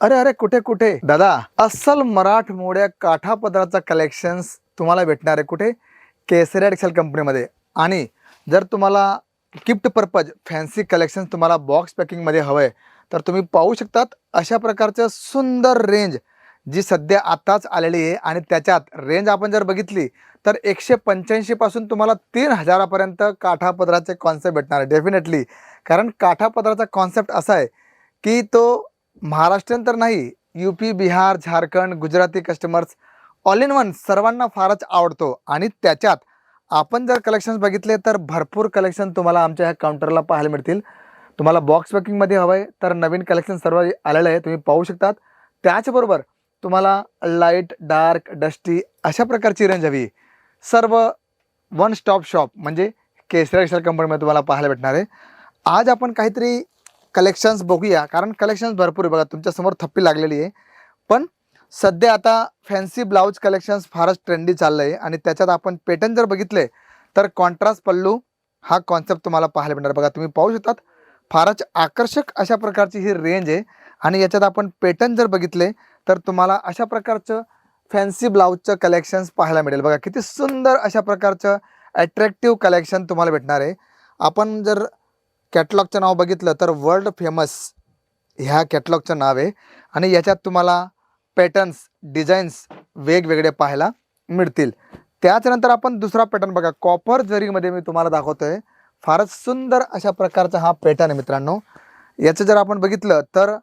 अरे अरे कुठे कुठे? दादा. अस्सल मराठमोळ्या काठापदराचा कलेक्शन्स तुम्हाला भेटणार आहे कुठे? केसरिया टेक्सटाईल कंपनीमध्ये आणि जर तुम्हाला गिफ्ट पर्पज फॅन्सी कलेक्शन तुम्हाला बॉक्स पॅकिंगमध्ये हवं आहे तर तुम्ही पाहू शकतात अशा प्रकारचं सुंदर रेंज जी सध्या आताच आलेली आहे. आणि त्याच्यात रेंज आपण जर बघितली तर एकशे पंच्याऐंशीपासून तुम्हाला तीन हजारापर्यंत काठापदराचे कॉन्सेप्ट भेटणार आहे. डेफिनेटली कारण काठापदराचा कॉन्सेप्ट असा आहे की तो महाराष्ट्रीयन तर नाही U P Bihar Jharkhand Gujarati customers all in one सर्वांना फारच आवडतो. आणि त्याच्यात आपण जर कलेक्शन्स बघितले तर भरपूर कलेक्शन तुम्हाला आमच्या ह्या काउंटरला पाहायला मिळतील. तुम्हाला बॉक्स पॅकिंगमध्ये हवं आहे तर नवीन कलेक्शन सर्व आलेलं आहे तुम्ही पाहू शकतात. त्याचबरोबर तुम्हाला लाइट डार्क डस्टी अशा प्रकारची रेंज हवी. सर्व वन स्टॉप शॉप म्हणजे केसरा एक्सेल कंपनीमध्ये तुम्हाला पाहायला भेटणार आहे. आज आपण काहीतरी कलेक्शन्स बघूया. कारण कलेक्शन्स भरपूर आहे बघा. तुमच्यासमोर थप्पी लागलेली आहे. पण सध्या आता फॅन्सी ब्लाऊज कलेक्शन्स फारच ट्रेंडी चाललं आहे आणि त्याच्यात आपण पेटर्न जर बघितले तर कॉन्ट्रास्ट पल्लू हा कॉन्सेप्ट तुम्हाला पाहायला मिळणार. बघा तुम्ही पाहू शकतात. फारच आकर्षक अशा प्रकारची ही रेंज आहे. आणि याच्यात आपण पेटर्न जर बघितले तर तुम्हाला अशा प्रकारचं फॅन्सी ब्लाऊजचं कलेक्शन्स पाहायला मिळेल. बघा किती सुंदर अशा प्रकारचं ॲट्रॅक्टिव्ह कलेक्शन तुम्हाला भेटणार आहे. आपण जर कॅटलॉगचं नाव बघितलं तर वर्ल्ड फेमस ह्या कॅटलॉगचं नाव आहे. आणि याच्यात तुम्हाला पॅटर्न्स डिझाईन्स वेगवेगळे पाहायला मिळतील. त्याच्यानंतर आपण दुसरा पॅटर्न बघा. कॉपर जरीमध्ये मी तुम्हाला दाखवतो आहे फारच सुंदर अशा प्रकारचा हा पॅटर्न आहे मित्रांनो. याचं जर आपण बघितलं तर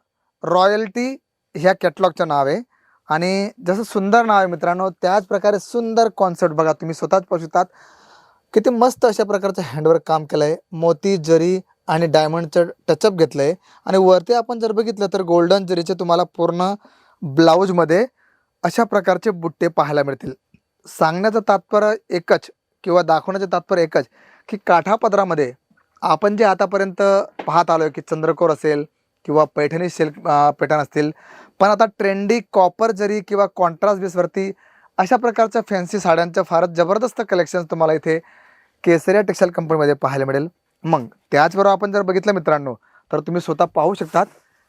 रॉयल्टी ह्या कॅटलॉगचं नाव आहे. आणि जसं सुंदर नाव आहे मित्रांनो त्याच प्रकारे सुंदर कॉन्सेप्ट बघा. तुम्ही स्वतःच पाहू शकतात. किती मस्त अशा प्रकारचं हँडवर्क काम केलं आहे मोती जरी आणि डायमंडचं टचअप घेतलं आहे आणि वरती आपण जर बघितलं तर गोल्डन जरीचे तुम्हाला पूर्ण ब्लाऊजमध्ये अशा प्रकारचे बुट्टे पाहायला मिळतील. सांगण्याचं तात्पर्य एकच किंवा दाखवण्याचं तात्पर्य एकच की काठापदरामध्ये आपण जे आतापर्यंत पाहत आलो आहे की चंद्रकोर असेल किंवा पैठणी सिल्क पॅटर्न असतील पण आता ट्रेंडी कॉपर जरी किंवा कॉन्ट्रास्ट बेसवरती अशा प्रकारच्या फॅन्सी साड्यांचं फारच जबरदस्त कलेक्शन तुम्हाला इथे केसरिया टेक्सटाईल कंपनीमध्ये पाहायला मिळेल. मग त्याचबरोबर आपण जर बघितलं मित्रांनो तर तुम्ही स्वतः पाहू शकतात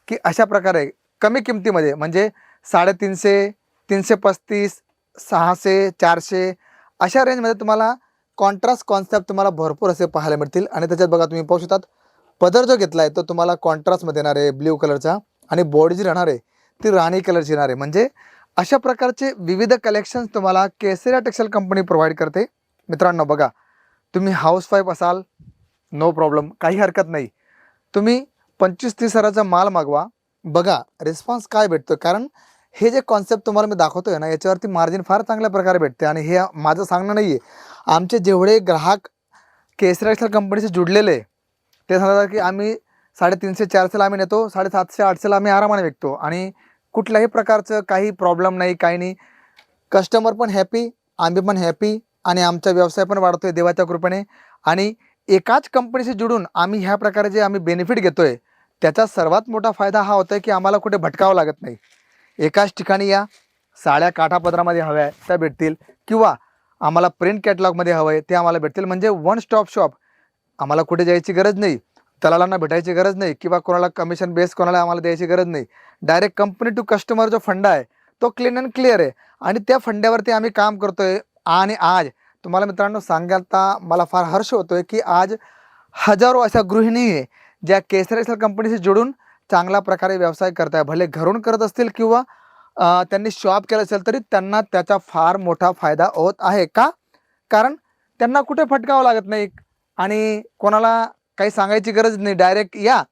की अशा प्रकारे कमी किमतीमध्ये म्हणजे साडेतीनशे तीनशे पस्तीस सहाशे चारशे अशा रेंजमध्ये तुम्हाला कॉन्ट्रास्ट कॉन्सेप्ट तुम्हाला भरपूर असे पाहायला मिळतील. आणि त्याच्यात बघा तुम्ही पाहू शकतात पदर जो घेतला आहे तो तुम्हाला कॉन्ट्रास्टमध्ये येणार आहे ब्ल्यू कलरचा आणि बॉडी जी राहणार आहे ती राणी कलरची येणार आहे. म्हणजे अशा प्रकारचे विविध कलेक्शन्स तुम्हाला केसरिया टेक्सटाईल कंपनी प्रोव्हाइड करते. मित्रांनो बघा तुम्ही हाऊसवाईफ असाल नो प्रॉब्लेम काही हरकत नाही. तुम्ही पंचवीस तीस हजाराचा माल मागवा. बघा रिस्पॉन्स काय भेटतो कारण हे जे कॉन्सेप्ट तुम्हाला मी दाखवतोय ना याच्यावरती मार्जिन फार चांगल्या प्रकारे भेटते आणि हे माझं सांगणं नाही आहे आमचे जेवढे ग्राहक केसरी कंपनीशी जुडलेले ते सांगतात की आम्ही साडेतीनशे चारशेला आम्ही नेतो साडेसातशे आठशेला आम्ही आरामाने विकतो. आणि कुठल्याही प्रकारचं काही प्रॉब्लेम नाही काही नाही. कस्टमर पण हॅपी आम्ही पण हॅपी आणि आमचा व्यवसाय पण वाढतो आहे देवाच्या कृपेने. आणि एकाच कंपनीशी जुडून आम्ही ह्या प्रकारे जे आम्ही बेनिफिट घेतो आहे त्याचा सर्वात मोठा फायदा हा होतोय की आम्हाला कुठे भटकावं लागत नाही. एकाच ठिकाणी या साड्या काठापदरामध्ये हव्या आहे त्या भेटतील. किंवा आम्हाला प्रिंट कॅटलॉगमध्ये हवं आहे ते आम्हाला भेटतील. म्हणजे वन स्टॉप शॉप आम्हाला कुठे जायची गरज नाही. दलालांना भेटायची गरज नाही. किंवा कोणाला कमिशन बेस कोणाला आम्हाला द्यायची गरज नाही. डायरेक्ट कंपनी टू कस्टमर जो फंडा आहे तो क्लीन अँड क्लिअर आहे. आणि त्या फंड्यावरती आम्ही काम करतोय. आणि आज तुम्हाला मित्रांनो सांगायला मला फार हर्ष होतोय की आज हजारो अशा गृहिणी आहे ज्या केसरेसर कंपनीशी जोडून चांगल्या प्रकारे व्यवसाय करत आहे भले घरून करत असतील किंवा त्यांनी शॉप केलं असेल तरी त्यांना त्याचा फार मोठा फायदा होत आहे का? कारण त्यांना कुठे फटकावं लागत नाही आणि कोणाला काही सांगायची गरज नाही. डायरेक्ट या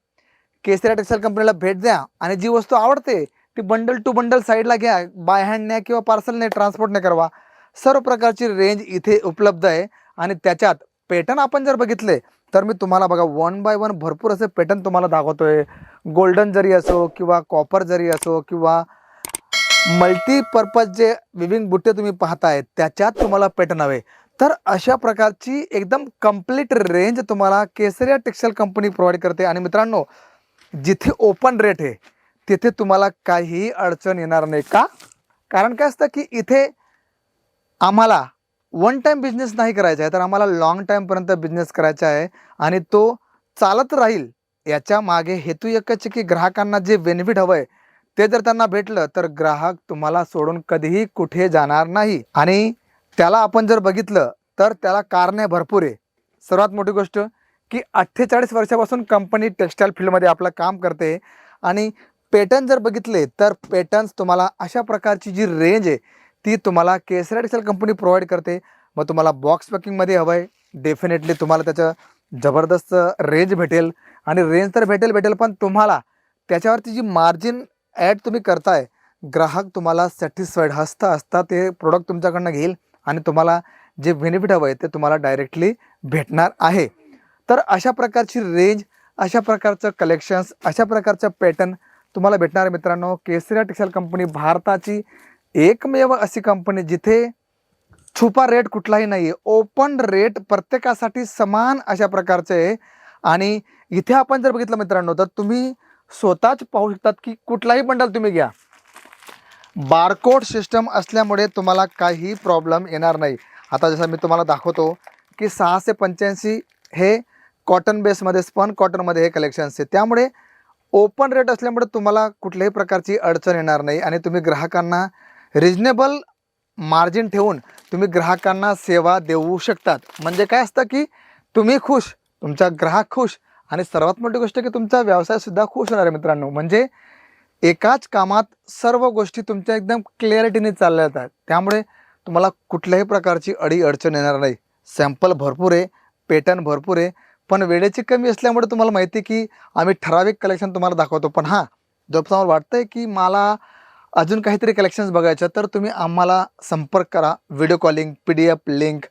केसऱ्या टेक्सटाईल कंपनीला भेट द्या आणि जी वस्तू आवडते ती बंडल टू बंडल साईडला घ्या. बाय हँड किंवा पार्सलने ट्रान्सपोर्टने करवा. सर्व प्रकारची रेंज इथे उपलब्ध आहे. आणि त्याच्यात पॅटर्न आपण जर बघितले तर मी तुम्हाला बघा वन बाय वन भरपूर असे पॅटर्न तुम्हाला दाखवतोय. गोल्डन जरी असो किंवा कॉपर जरी असो किंवा मल्टीपर्पज जे विविंग बुट्टे तुम्ही पाहताय त्याच्यात तुम्हाला पॅटर्न हवे. तर अशा प्रकारची एकदम कंप्लीट रेंज तुम्हाला केसरिया टेक्सटाईल कंपनी प्रोव्हाइड करते. आणि मित्रांनो जिथे ओपन रेट आहे तिथे तुम्हाला काहीही अडचण येणार नाही का? कारण काय असतं की इथे आम्हाला वन टाईम बिझनेस नाही करायचा आहे तर आम्हाला लॉंग टाईमपर्यंत बिझनेस करायचा आहे आणि तो चालत राहील याच्या मागे हेतू एकच आहे की ग्राहकांना जे बेनिफिट हवं आहे ते जर त्यांना भेटलं तर ग्राहक तुम्हाला सोडून कधीही कुठे जाणार नाही. आणि त्याला आपण जर बघितलं तर त्याला कारणे भरपूर आहे. सर्वात मोठी गोष्ट की अठ्ठेचाळीस वर्षापासून कंपनी टेक्स्टाईल फील्डमध्ये आपलं काम करते. आणि पेटर्न जर बघितले तर पेटर्न्स तुम्हाला अशा प्रकारची जी रेंज आहे ती तुम्हाला केसरा एक्सेल कंपनी प्रोव्हाइड करते. मग तुम्हाला बॉक्स पॅकिंगमध्ये हवं आहे डेफिनेटली तुम्हाला त्याचं जबरदस्त रेंज भेटेल. आणि रेंज तर भेटेल भेटेल पण तुम्हाला त्याच्यावरती जी मार्जिन ॲड तुम्ही करताय ग्राहक तुम्हाला सॅटिस्फाईड हसता हसता ते प्रोडक्ट तुमच्याकडनं घेईल आणि तुम्हाला जे बेनिफिट हवं आहे ते तुम्हाला डायरेक्टली भेटणार आहे. तर अशा प्रकारची रेंज अशा प्रकारचं कलेक्शन्स अशा प्रकारचं पॅटर्न तुम्हाला भेटणार आहे मित्रांनो. केसरिया टेक्सटाईल कंपनी भारताची एकमेव अशी कंपनी जिथे छुपा रेट कुठलाही नाही आहे ओपन रेट प्रत्येकासाठी समान अशा प्रकारचे आहे. आणि इथे आपण जर बघितलं मित्रांनो तर तुम्ही स्वतःच पाहू शकतात की कुठलाही बंडल तुम्ही घ्या. बारकोड सिस्टम असल्यामुळे तुम्हाला काही प्रॉब्लेम येणार नाही. आता जसं मी तुम्हाला दाखवतो की सहाशे पंच्याऐंशी हे कॉटन बेसमध्ये स्पन कॉटनमध्ये हे कलेक्शन्स आहे त्यामुळे ओपन रेट असल्यामुळे तुम्हाला कुठल्याही प्रकारची अडचण येणार नाही. आणि तुम्ही ग्राहकांना रिजनेबल मार्जिन ठेवून तुम्ही ग्राहकांना सेवा देऊ शकतात. म्हणजे काय असतं की तुम्ही खुश तुमचा ग्राहक खुश आणि सर्वात मोठी गोष्ट की तुमचा व्यवसायसुद्धा खुश होणार आहे मित्रांनो. म्हणजे एकाच कामात सर्व गोष्टी तुमच्या एकदम क्लिअरिटीने चालल्या जातात. त्यामुळे तुम्हाला कुठल्याही प्रकारची अडी अडचण येणार नाही. सॅम्पल भरपूर आहे पेटर्न भरपूर आहे पण वेळेची कमी असल्यामुळे तुम्हाला माहिती आहे की आम्ही ठराविक कलेक्शन तुम्हाला दाखवतो. पण हां जर तुम्हाला वाटतं आहे की मला अजून काहीतरी कलेक्शन्स बघायचं तर तुम्ही आम्हाला संपर्क करा. Video calling P D F link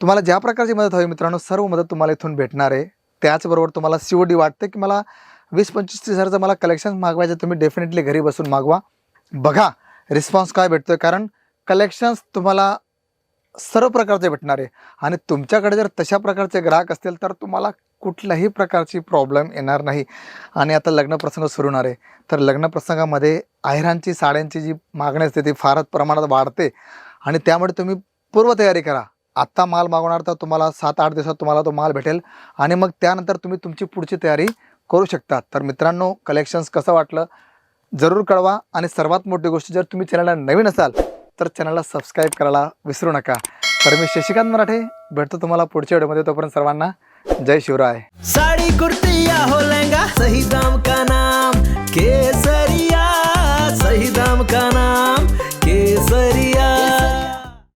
तुम्हाला ज्या प्रकारची मदत हवी मित्रांनो सर्व मदत तुम्हाला इथून भेटणार आहे. त्याचबरोबर तुम्हाला सी ओ डी वाटते की मला वीस पंचवीस तीस हजारचं मला कलेक्शन मागवायचं तुम्ही डेफिनेटली घरी बसून मागवा. बघा रिस्पॉन्स काय भेटतोय? कारण कलेक्शन्स तुम्हाला सर्व प्रकारचे भेटणार आहे. आणि तुमच्याकडे जर तशा प्रकारचे ग्राहक असतील तर तुम्हाला कुठल्याही प्रकारची प्रॉब्लेम येणार नाही. आणि आता लग्नप्रसंग सुरू होणार आहे. तर लग्नप्रसंगामध्ये आहेरांची साड्यांची जी मागणी असते ती फारच प्रमाणात वाढते. आणि त्यामुळे तुम्ही पूर्वतयारी करा. आत्ता माल मागवणार तर तुम्हाला सात आठ दिवसात तुम्हाला तो माल भेटेल. आणि मग त्यानंतर तुम्ही तुमची पुढची तयारी करू शकता. तर मित्रांनो कलेक्शन्स कसं वाटलं? जरूर कळवा. आणि सर्वात मोठी गोष्ट जर तुम्ही चॅनलला नवीन असाल तर चॅनलला सबस्क्राईब करायला विसरू नका. तर मी शशिकांत मराठे भेटतो तुम्हाला पुढच्या व्हिडिओमध्ये तोपर्यंत सर्वांना जय शिवराय. साड़ी कुर्ती या हो लहंगा सही दाम का नाम? केसरिया सही दाम का नाम?